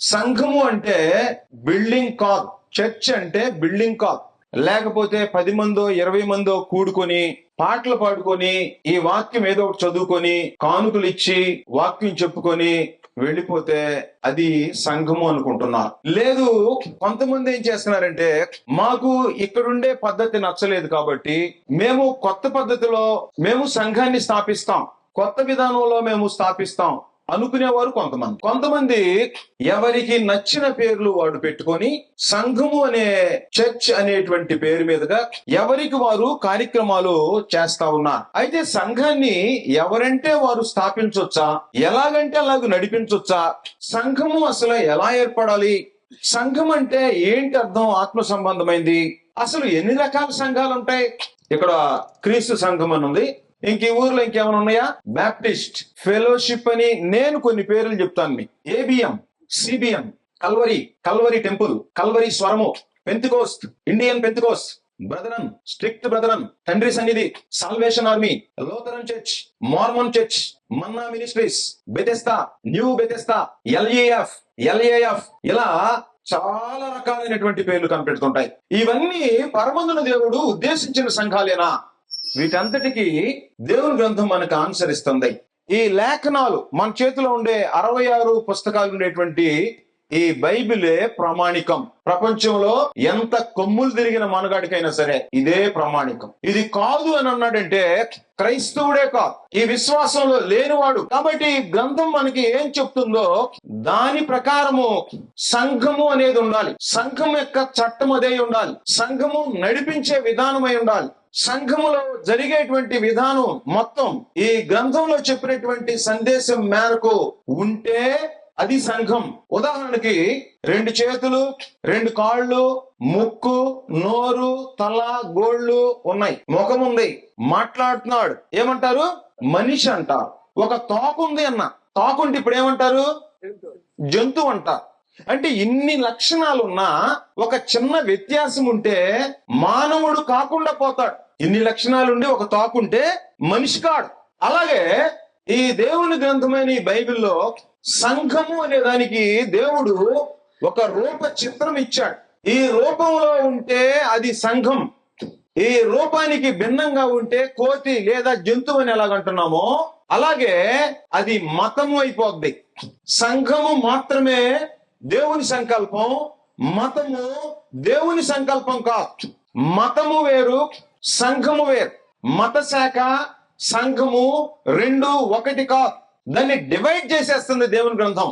సంఘము అంటే బిల్డింగ్ కాక్ చర్చ్ అంటే బిల్డింగ్ కాక్ లేకపోతే పది మందో ఇరవై మందో కూడుకొని పాటలు పాడుకొని ఈ వాక్యం ఏదో ఒకటి చదువుకొని కానుకలు ఇచ్చి వాక్యం చెప్పుకొని వెళ్ళిపోతే అది సంఘము అనుకుంటున్నారు. లేదు కొంతమంది ఏం చేస్తున్నారంటే మాకు ఇక్కడుండే పద్ధతి నచ్చలేదు కాబట్టి మేము కొత్త పద్ధతిలో మేము సంఘాన్ని స్థాపిస్తాం. కొత్త విధానంలో మేము స్థాపిస్తాం. అనుకునేవారు కొంతమంది. కొంతమంది ఎవరికి నచ్చిన పేర్లు వాడు పెట్టుకొని సంఘము అనే చర్చ్ అనేటువంటి పేరు మీదుగా ఎవరికి వారు కార్యక్రమాలు చేస్తా ఉన్నారు. అయితే సంఘాన్ని ఎవరంటే వారు స్థాపించొచ్చా? ఎలాగంటే అలాగ నడిపించొచ్చా? సంఘము అసలు ఎలా ఏర్పడాలి? సంఘం అంటే ఏంటి అర్థం? ఆత్మ సంబంధమైంది? అసలు ఎన్ని రకాల సంఘాలు ఉంటాయి? ఇక్కడ క్రీస్తు సంఘం అని ఉంది. ఇంక ఈ ఊర్లో ఇంకేమైనా ఉన్నాయా? బ్యాప్టిస్ట్ ఫెలోషిప్ అని నేను కొన్ని పేర్లు చెప్తాను మీకు. ABM CBM Calvary Calvary temple Calvary స్వరము Pentecost Indian Pentecost Brethren strict Brethren తండ్రి సన్నిధి Salvation Army Lutheran church Mormon church Manna Ministries Bethesda new Bethesda LAF LAF ఇలా చాలా రకాలైనటువంటి పేర్లు కనిపెడుతుంటాయి. ఇవన్నీ పరమందున దేవుడు ఉద్దేశించిన సంఘాలేనా? వీటంతటికి దేవుని గ్రంథం మనకు ఆన్సర్ ఇస్తుంది. ఈ లేఖనాలు మన చేతిలో ఉండే అరవై ఆరు పుస్తకాలు ఉండేటువంటి ఈ బైబిలే ప్రామాణికం. ప్రపంచంలో ఎంత కొమ్ములు తిరిగిన మనగాడికైనా సరే ఇదే ప్రామాణికం. ఇది కాదు అని అన్నాడంటే క్రైస్తవుడే కాదు. ఈ విశ్వాసంలో లేనివాడు. కాబట్టి ఈ గ్రంథం మనకి ఏం చెప్తుందో దాని ప్రకారము సంఘము అనేది ఉండాలి. సంఘం యొక్క చట్టం అదే ఉండాలి. సంఘము నడిపించే విధానమై ఉండాలి. సంఘములో జరిగేటువంటి విధానం మొత్తం ఈ గ్రంథంలో చెప్పినటువంటి సందేశం మేరకు ఉంటే అది సంఘం. ఉదాహరణకి రెండు చేతులు రెండు కాళ్ళు ముక్కు నోరు తల గోళ్ళు ఉన్నాయి. ముఖం ఉంది. మాట్లాడుతున్నాడు. ఏమంటారు? మనిషి అంటారు ఒక తోక ఉంది అన్న. తోకుంటే ఇప్పుడు ఏమంటారు? జంతువు అంటారు అంటే ఇన్ని లక్షణాలు ఉన్నా ఒక చిన్న వ్యత్యాసం ఉంటే మానవుడు కాకుండా పోతాడు. ఇన్ని లక్షణాలు ఉండి ఒక తాకుంటే మనిషి కాడు. అలాగే ఈ దేవుని గ్రంథమైన ఈ బైబిల్లో సంఘము అనే దానికి దేవుడు ఒక రూప చిత్రం ఇచ్చాడు. ఈ రూపంలో ఉంటే అది సంఘం. ఈ రూపానికి భిన్నంగా ఉంటే కోతి లేదా జంతువు అని ఎలాగంటున్నామో అలాగే అది మతము అయిపోద్ది. సంఘము మాత్రమే దేవుని సంకల్పం మతము దేవుని సంకల్పం కాదు. మతము వేరు సంఘము వేరు. మత శాఖ సంఘము రెండు ఒకటి కాదు. దాన్ని డివైడ్ చేసేస్తుంది దేవుని గ్రంథం.